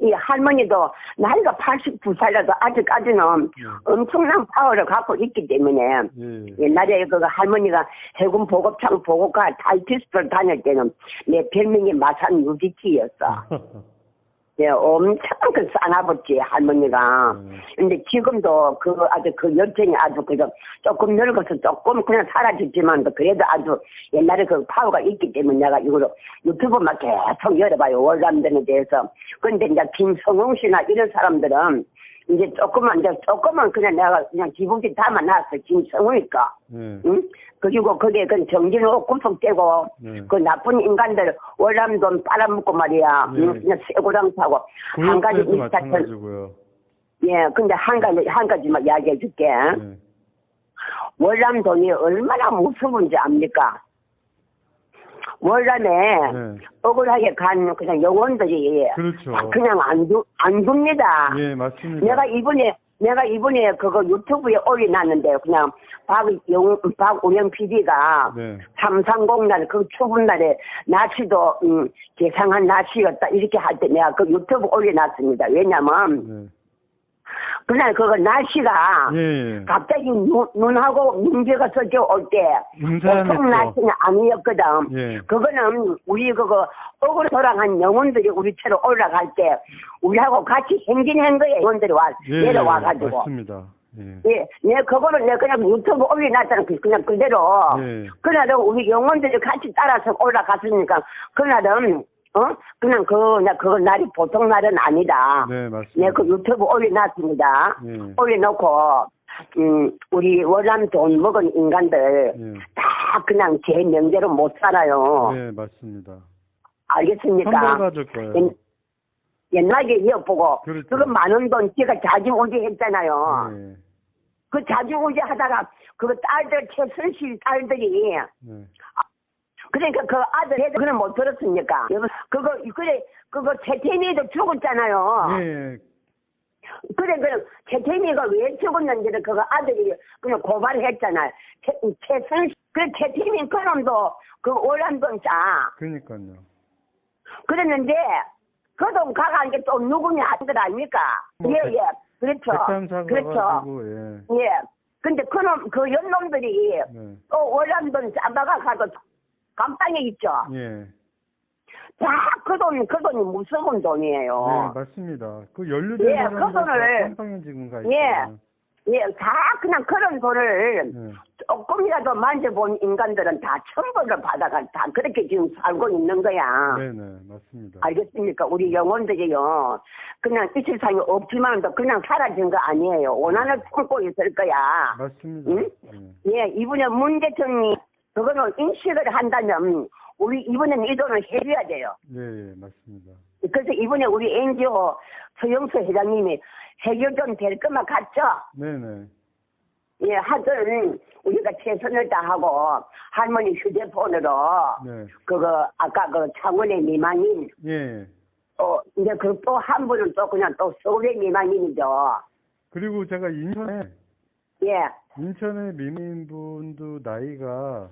이 할머니도 나이가 89살이라도 아직까지는 엄청난 파워를 갖고 있기 때문에 예. 옛날에 그 할머니가 해군 보급창 보급과 타이피스트를 다닐 때는 내 별명이 마산 유디티였어. 예, 엄청 그 싸나봤지 할머니가. 음. 근데 지금도 그 아주 그 열정이 아주 그저 조금 늙어서 조금 그냥 사라졌지만 그래도 아주 옛날에 그 파워가 있기 때문에 내가 이거로 유튜브만 계속 열어봐요 월남전에 대해서. 근데 이제 김성웅 씨나 이런 사람들은 이제 조금만 이제 조금만 그냥 내가 그냥 기분이 담아놨어 김성우니까. 예. 응? 그리고 그게 그 정진호 구속되고 네. 그 나쁜 인간들 월남 돈 빨아먹고 말이야. 네. 응? 그냥 쇠고랑 타고 한 가지. 마찬가지고요. 예, 근데 한 가지 한 가지만 이야기해 줄게. 예. 월남 돈이 얼마나 무서운지 압니까? 월남에 네. 억울하게 간 그냥 영혼들이 그렇죠. 다 그냥 안, 두, 안 둡니다. 예, 맞습니다. 내가 이번에 내가 이번에 그거 유튜브에 올려놨는데 그냥 박영 박우영 PD가 네. 삼상공 날그 추운 날에 날씨도 음, 개상한 날씨였다 이렇게 할 때 내가 그 유튜브 올려놨습니다. 왜냐면 네. 그날 그거 날씨가 예, 예. 갑자기 눈, 눈하고 문제가 올때 음산했죠. 보통 날씨는 아니었거든. 예. 그거는 우리 그거 억울 돌아간 영혼들이 우리처럼 올라갈 때 우리하고 같이 행진한 거예요. 영혼들이 와 예, 내려와가지고. 맞습니다. 예. 예, 내 그거를 내가 그냥 유튜브 올려놨잖아. 그- 그냥 그대로. 예. 그날은 우리 영혼들이 같이 따라서 올라갔으니까 그날은 어 그냥 그 나 그거 날이 보통 날은 아니다. 네, 맞습니다. 내가 그 유튜브 올려놨습니다. 예. 올려놓고 음 우리 월남 돈 먹은 인간들 예. 다 그냥 제 명대로 못 살아요. 네, 맞습니다. 알겠습니까? 선물받을 거예요. 옛- 옛날에 이어보고 그렇죠. 그거 많은 돈 제가 자지우지 했잖아요. 예. 그 자주우지 하다가 그 딸들 최순실 딸들이 네. 그러니까 그 아들 애들 그는 못 들었습니까? 여보, 그거 그래 그거 최태민이도 죽었잖아요. 예. 그래 그래 최태민이가 왜 죽었는지를 그거 아들이 그냥 고발했잖아요. 최, 최순실 그 최태민 그놈도 그 오란돈 짜 그러니까요. 그랬는데 그돈 가간 게또 누구냐 하는 아닙니까? 뭐 예 예. 그렇죠. 그렇죠. 가지고 예. 예. 근데 그놈 그 연놈들이 네. 또 월남돈 가도 감방에 있죠. 예. 다그 돈, 그 돈이 무서운 돈이에요. 네, 맞습니다. 그 연루된 예, 그 돈을- 깜빵에 지금 가 예. 있어요. 예, 다 그냥 그런 돈을 예. 조금이라도 만져본 인간들은 다 천벌을 받아가 다 그렇게 지금 살고 있는 거야. 네, 네, 맞습니다. 알겠습니까? 우리 영혼들이요. 그냥 이 세상에 없지만도 그냥 사라진 거 아니에요. 원한을 품고 있을 거야. 맞습니다. 응? 예. 예, 이번에 문 대통령이 그거는 인식을 한다면 우리 이번에는 이 돈을 해줘야 돼요. 예, 예, 맞습니다. 그래서 이번에 우리 NGO 서영수 회장님이 해결 좀 될 것만 같죠? 네, 네. 예, 하든 우리가 최선을 다하고 할머니 휴대폰으로 네. 그거 아까 그 창원의 미망인 예. 또 이제 그 또 한 분은 또 그냥 또 서울의 미망인이죠. 그리고 제가 인천에 예, 인천의 미민분도 나이가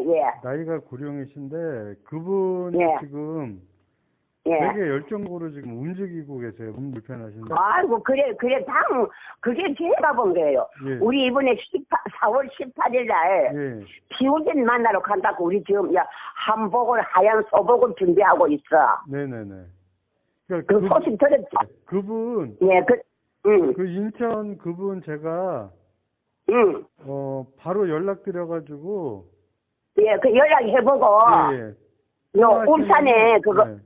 예, 나이가 고령이신데 그분이 예. 지금 예. 되게 열정적으로 지금 움직이고 계세요. 몸 불편하신데. 아이고 그래 그래 당 그게 제가 본 거예요. 예. 우리 이번에 18, 4월 18일 날 예. 비우진 만나러 간다고 우리 지금 야 한복을 하얀 소복을 준비하고 있어. 네, 네, 네. 그러니까 그 그, 소식 들었죠? 그분 예, 그, 응, 그 인천 그분 제가 응, 어 바로 연락 드려 가지고 예, 그 연락해보고 예, 예. 요 울산에 그거 네.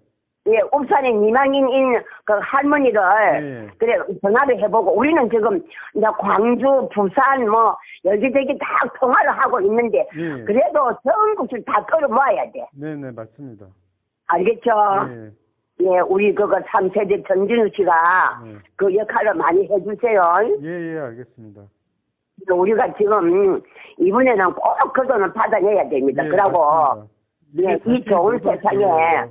예, 울산에 미망인인 그 할머니를 예. 그래 전화를 해보고 우리는 지금 이제 광주, 부산 뭐 여기저기 다 통화를 하고 있는데 예. 그래도 전국을 다 끌어모아야 돼. 네, 네, 맞습니다. 알겠죠? 예. 예, 우리 그거 3세대 전진우 씨가 네. 그 역할을 많이 해주세요. 예, 예, 알겠습니다. 우리가 지금 이번에는 꼭그 돈을 받아내야 됩니다. 예, 그러고. 예, 이 좋은 사실 세상에 그거예요.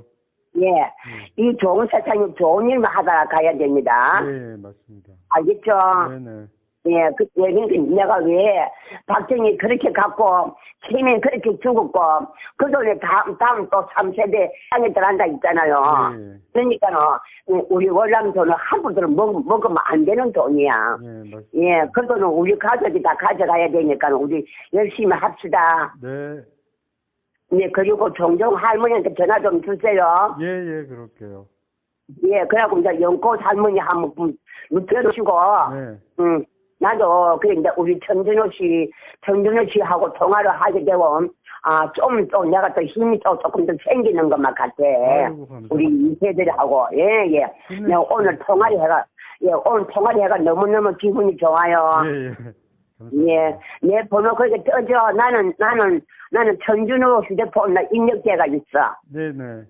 예, 이 좋은 세상에 좋은 일만 하다가 가야 됩니다. 예, 예, 맞습니다. 알겠죠? 네, 네. 예, 그, 예, 그러니까 내가 왜, 박정희 그렇게 갖고, 최민 그렇게 죽었고, 그 돈에 다음, 다음 또 3세대 땅에 들어간다 있잖아요. 예, 그러니까는, 음, 우리 월남 돈은 함부로 먹, 먹으면 안 되는 돈이야. 예, 맞습니다. 예, 그 돈은 우리 가족이 다 가져가야 되니까 우리 열심히 합시다. 네, 예, 그리고 종종 할머니한테 전화 좀 주세요. 예, 예, 그럴게요. 예, 그래갖고 이제 연꽃 할머니 한번 들어주시고, 네, 음, 나도 그 이제 우리 천준호 씨, 천준호 씨하고 통화를 하게 되고, 아, 좀 또 내가 또 힘이 또 조금 더 생기는 것만 같아. 아이고. 우리 이세들하고, 예, 예. 힘내- 내가 오늘 통화를 해가, 예, 오늘 통화를 해가 너무너무 기분이 좋아요. 예, 예. 예, 내 번호 거기 떠져. 나는, 나는, 나는 천준호 휴대폰 나 입력제가 있어. 네, 네.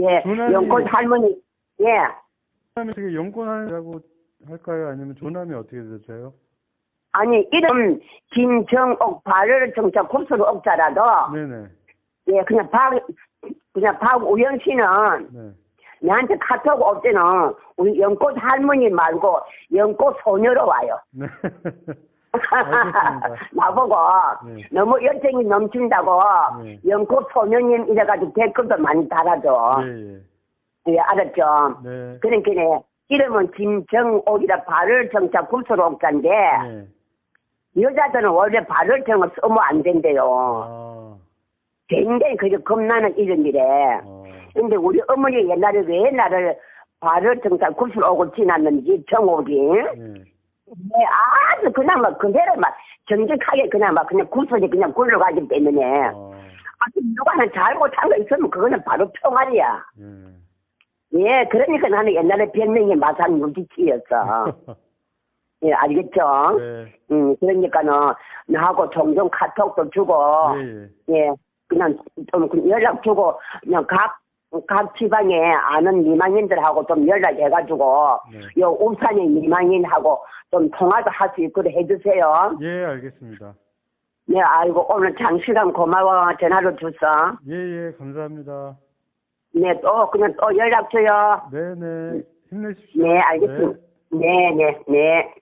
예, 연꽃 할머니, 예. 조남이 어떻게 연권하라고 할까요? 아니면 조남이 어떻게 되세요? 아니, 이름, 김정옥, 발을 정자 곱슬 옥자라도, 네, 네, 예, 그냥 박, 그냥 박우영 씨는 네. 나한테 카톡 올 때는 우리 연꽃 할머니 말고 연꽃 소녀로 와요. 네. 나보고 네. 너무 열정이 넘친다고 네. 연꽃 소녀님 이래가지고 댓글도 많이 달아줘. 예, 예. 예, 알았죠? 네. 그러니까 이름은 김정옥이라 발을 정자 곱슬 옥자인데 네. 여자들은 원래 발을 정을 쓰면 안 된대요. 아, 굉장히 그게 겁나는 이름이래. 어, 근데 우리 어머니 옛날에 왜 나를 발을 굽슬 오고 지났는지 정옥이 네. 네, 아주 그냥 막 그대로 막 정직하게 그냥 막 그냥 굽슬이 그냥 굴러가기 때문에 어, 아주 누가 하나 잘못한 거 있으면 그거는 바로 평알이야. 예. 예, 그러니까 나는 옛날에 별명이 마산 무기치였어. 예, 알겠죠? 네. 음, 그러니까는 나하고 종종 카톡도 주고 예, 예. 예, 그냥 좀 연락 주고 그냥 각, 각 지방에 아는 미망인들하고 좀 연락해가지고 네. 요 울산의 미망인하고 좀 통화도 할 수 있도록 해주세요. 예, 알겠습니다. 네, 아이고 오늘 장시간 고마워 전화로 줬어. 예, 예, 감사합니다. 네, 또 그냥 또 연락 줘요. 네, 네. 힘내십시오. 네, 알겠습니다. 네, 네, 네.